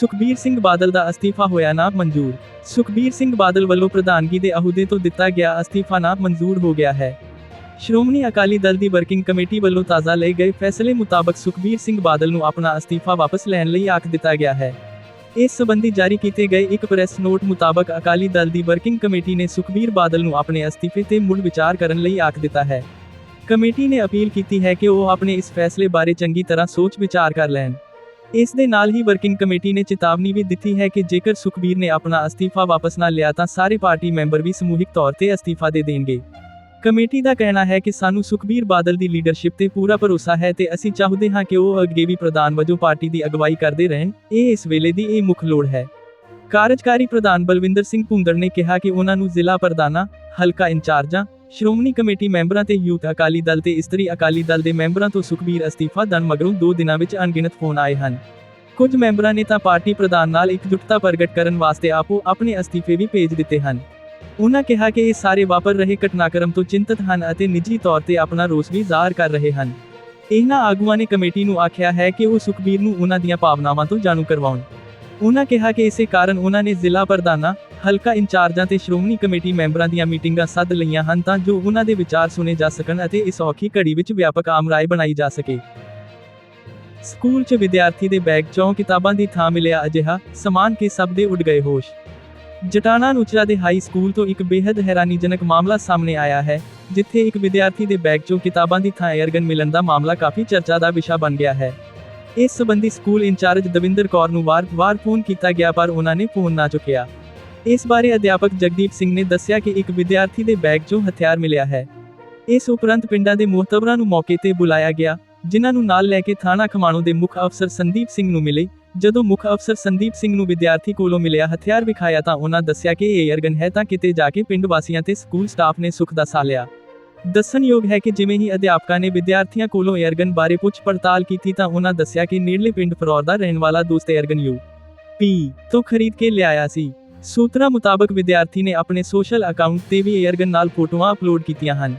ਸੁਖਬੀਰ ਸਿੰਘ ਬਾਦਲ ਦਾ ਅਸਤੀਫਾ ਹੋਇਆ ਨਾ ਮਨਜ਼ੂਰ। ਸੁਖਬੀਰ ਸਿੰਘ ਬਾਦਲ ਵੱਲੋਂ ਪ੍ਰਧਾਨਗੀ ਦੇ ਅਹੁਦੇ ਤੋਂ ਦਿੱਤਾ ਗਿਆ ਅਸਤੀਫਾ ਨਾ ਮਨਜ਼ੂਰ ਹੋ ਗਿਆ ਹੈ। ਸ਼੍ਰੋਮਣੀ ਅਕਾਲੀ ਦਲ ਦੀ ਵਰਕਿੰਗ ਕਮੇਟੀ ਵੱਲੋਂ ਤਾਜ਼ਾ ਲਏ ਗਏ ਫੈਸਲੇ ਮੁਤਾਬਕ ਸੁਖਬੀਰ ਸਿੰਘ ਬਾਦਲ ਨੂੰ ਆਪਣਾ ਅਸਤੀਫਾ ਵਾਪਸ ਲੈਣ ਲਈ ਆਖ ਦਿੱਤਾ ਗਿਆ ਹੈ। ਇਸ ਸਬੰਧੀ ਜਾਰੀ ਕੀਤੇ ਗਏ ਇੱਕ ਪ੍ਰੈਸ ਨੋਟ ਮੁਤਾਬਕ ਅਕਾਲੀ ਦਲ ਦੀ ਵਰਕਿੰਗ ਕਮੇਟੀ ਨੇ ਸੁਖਬੀਰ ਬਾਦਲ ਨੂੰ ਆਪਣੇ ਅਸਤੀਫੇ ਤੇ ਮੁੜ ਵਿਚਾਰ ਕਰਨ ਲਈ ਆਖ ਦਿੱਤਾ ਹੈ। ਕਮੇਟੀ ਨੇ ਅਪੀਲ ਕੀਤੀ ਹੈ ਕਿ ਉਹ ਆਪਣੇ ਇਸ ਫੈਸਲੇ ਬਾਰੇ ਚੰਗੀ ਤਰ੍ਹਾਂ ਸੋਚ ਵਿਚਾਰ ਕਰ ਲੈਣ। ਇਸ ਦੇ ਨਾਲ ਹੀ ਵਰਕਿੰਗ ਕਮੇਟੀ ਨੇ ਚੇਤਾਵਨੀ ਵੀ ਦਿੱਤੀ ਹੈ ਕਿ ਜੇਕਰ ਸੁਖਬੀਰ ਨੇ ਆਪਣਾ ਅਸਤੀਫਾ ਵਾਪਸ ਨਾ ਲਿਆ ਤਾਂ ਸਾਰੇ ਪਾਰਟੀ ਮੈਂਬਰ ਵੀ ਸਮੂਹਿਕ ਤੌਰ ਤੇ ਅਸਤੀਫਾ ਦੇ ਦੇਣਗੇ। ਕਮੇਟੀ ਦਾ ਕਹਿਣਾ ਹੈ ਕਿ ਸਾਨੂੰ ਸੁਖਬੀਰ ਬਾਦਲ ਦੀ ਲੀਡਰਸ਼ਿਪ ਤੇ ਪੂਰਾ ਭਰੋਸਾ ਹੈ ਤੇ ਅਸੀਂ ਚਾਹੁੰਦੇ ਹਾਂ ਕਿ ਉਹ ਅੱਗੇ ਵੀ ਪ੍ਰਧਾਨ ਵਜੋਂ ਪਾਰਟੀ ਦੀ ਅਗਵਾਈ ਕਰਦੇ ਰਹਿਣ। ਇਹ ਇਸ ਵੇਲੇ ਦੀ ਇਹ ਮੁੱਖ ਲੋੜ ਹੈ। ਕਾਰਜਕਾਰੀ ਪ੍ਰਧਾਨ ਬਲਵਿੰਦਰ ਸਿੰਘ ਭੁੰਦੜ ਨੇ ਕਿਹਾ ਕਿ ਉਹਨਾਂ ਨੂੰ ਜ਼ਿਲ੍ਹਾ ਪ੍ਰਧਾਨਾਂ, ਹਲਕਾ ਇੰਚਾਰਜਾਂ ਸ਼੍ਰੋਮਣੀ ਕਮੇਟੀ ਮੈਂਬਰਾਂ ਤੇ ਯੂਥ ਅਕਾਲੀ ਦਲ ਤੇ ਇਸਤਰੀ ਅਕਾਲੀ ਦਲ ਦੇ ਮੈਂਬਰਾਂ ਤੋਂ ਸੁਖਬੀਰ ਅਸਤੀਫਾ ਦੇਣ ਮਗਰੋਂ ਦੋ ਦਿਨਾਂ ਵਿੱਚ ਅਣਗਿਣਤ ਫੋਨ ਆਏ ਹਨ। ਕੁਝ ਮੈਂਬਰਾਂ ਨੇ ਤਾਂ ਪਾਰਟੀ ਪ੍ਰਧਾਨ ਨਾਲ ਇਕਜੁੱਟਤਾ ਪ੍ਰਗਟ ਕਰਨ ਵਾਸਤੇ ਆਪੋ ਆਪਣੇ ਅਸਤੀਫੇ ਵੀ ਭੇਜ ਦਿੱਤੇ ਹਨ। ਉਹਨਾਂ ਕਿਹਾ ਕਿ ਇਹ ਸਾਰੇ ਵਾਪਰ ਰਹੇ ਘਟਨਾਕ੍ਰਮ ਤੋਂ ਚਿੰਤਤ ਹਨ ਅਤੇ ਨਿੱਜੀ ਤੌਰ ਤੇ ਆਪਣਾ ਰੋਸ ਵੀ ਜ਼ਾਹਰ ਕਰ ਰਹੇ ਹਨ। ਇਹਨਾਂ ਆਗੂਆਂ ਨੇ ਕਮੇਟੀ ਨੂੰ ਆਖਿਆ ਹੈ ਕਿ ਉਹ ਸੁਖਬੀਰ ਨੂੰ ਉਹਨਾਂ ਦੀਆਂ ਭਾਵਨਾਵਾਂ ਤੋਂ ਜਾਣੂ ਕਰਵਾਉਣ। ਉਹਨਾਂ ਕਿਹਾ ਕਿ ਇਸੇ ਕਾਰਨ ਉਹਨਾਂ ਨੇ ਜ਼ਿਲ੍ਹਾ ਪ੍ਰਧਾਨਾਂ, ਹਲਕਾ ਇੰਚਾਰਜਾਂ ਤੇ ਸ਼੍ਰੋਮਣੀ ਕਮੇਟੀ ਮੈਂਬਰਾਂ ਦੀਆਂ ਮੀਟਿੰਗਾਂ ਸੱਦ ਲਈਆਂ ਹਨ ਤਾਂ ਜੋ ਉਹਨਾਂ ਦੇ ਵਿਚਾਰ ਸੁਨੇ ਜਾ ਸਕਣ ਅਤੇ ਇਸ ਔਖੀ ਘੜੀ ਵਿੱਚ ਵਿਆਪਕ ਆਮ ਰਾਏ ਬਣਾਈ ਜਾ ਸਕੇ। ਸਕੂਲ 'ਚ ਵਿਦਿਆਰਥੀ ਦੇ ਬੈਗ 'ਚੋਂ ਕਿਤਾਬਾਂ ਦੀ ਥਾਂ ਮਿਲਿਆ ਅਜਿਹਾ, ਸਮਾਨ ਕੇ ਸਭ ਦੇ ਉੱਡ ਗਏ ਹੋਸ਼। ਜਟਾਣਾ ਨੂਚਰਾ ਦੇ ਹਾਈ ਸਕੂਲ ਤੋਂ ਇੱਕ ਬੇहद ਹੈਰਾਨੀਜਨਕ ਮਾਮਲਾ ਸਾਹਮਣੇ ਆਇਆ ਹੈ, ਜਿੱਥੇ ਇੱਕ ਵਿਦਿਆਰਥੀ ਦੇ ਬੈਗ 'ਚੋਂ ਕਿਤਾਬਾਂ ਦੀ ਥਾਂ 에ਅਰਗਨ ਮਿਲਣ ਦਾ ਮਾਮਲਾ ਕਾਫੀ ਚਰਚਾ ਦਾ ਵਿਸ਼ਾ ਬਣ ਗਿਆ ਹੈ। ਇਸ ਸਬੰਧੀ ਸਕੂਲ ਇੰਚਾਰਜ ਦਵਿੰਦਰ ਕੌਰ ਨੂੰ ਵਾਰ-ਵਾਰ ਫੋਨ ਕੀਤਾ ਗਿਆ, ਪਰ ਉਹਨਾਂ ਨੇ ਫੋਨ ਨਾ ਚੁੱਕਿਆ। ਇਸ ਬਾਰੇ ਅਧਿਆਪਕ ਜਗਦੀਪ ਸਿੰਘ ਨੇ ਦੱਸਿਆ ਕਿ ਇੱਕ ਵਿਦਿਆਰਥੀ ਦੇ ਬੈਗ 'ਚੋਂ ਹਥਿਆਰ ਮਿਲਿਆ ਹੈ। ਇਸ ਉਪਰੰਤ ਪਿੰਡਾਂ ਦੇ ਮੁਹਤਬਰਾਂ ਨੂੰ ਮੌਕੇ ਤੇ ਬੁਲਾਇਆ ਗਿਆ, ਜਿਨ੍ਹਾਂ ਨੂੰ ਨਾਲ ਲੈ ਕੇ ਥਾਣਾ ਖਮਾਣੋ ਦੇ ਮੁੱਖ ਅਫਸਰ ਸੰਦੀਪ ਸਿੰਘ ਨੂੰ ਮਿਲੇ। ਜਦੋਂ ਮੁੱਖ ਅਫਸਰ ਸੰਦੀਪ ਸਿੰਘ ਨੂੰ ਵਿਦਿਆਰਥੀ ਕੋਲੋਂ ਮਿਲਿਆ ਹਥਿਆਰ ਵਿਖਾਇਆ ਤਾਂ ਉਹਨਾਂ ਦੱਸਿਆ ਕਿ ਇਹ 에ਅਰਗਨ ਹੈ ਤਾਂ ਕਿਤੇ ਜਾ ਕੇ ਪਿੰਡ ਵਾਸੀਆਂ ਤੇ ਸਕੂਲ ਸਟਾਫ ਨੇ ਸੁੱਖ ਦਾ ਸਾਹ ਲਿਆ। ਦੱਸਣਯੋਗ ਹੈ ਕਿ ਜਿਵੇਂ ਹੀ ਅਧਿਆਪਕਾਂ ਨੇ ਵਿਦਿਆਰਥੀਆਂ ਕੋਲੋਂ 에ਅਰਗਨ ਬਾਰੇ ਪੁੱਛ ਪੜਤਾਲ ਕੀਤੀ ਤਾਂ ਉਹਨਾਂ ਦੱਸਿਆ ਕਿ ਨੇੜਲੇ ਪਿੰਡ ਫਰੌਰ ਦਾ ਰਹਿਣ ਵਾਲਾ ਦੋਸਤ 에ਅਰਗਨ ਯੂ ਪੀ ਤੋਂ ਖਰੀਦ ਕੇ ਲਿਆਇਆ ਸੀ। ਸੂਤਰਾਂ ਮੁਤਾਬਕ ਵਿਦਿਆਰਥੀ ਨੇ ਆਪਣੇ ਸੋਸ਼ਲ ਅਕਾਊਂਟ ਤੇ ਵੀ 에ਅਰਗਨ ਨਾਲ ਫੋਟੋਆਂ ਅਪਲੋਡ ਕੀਤੀਆਂ ਹਨ।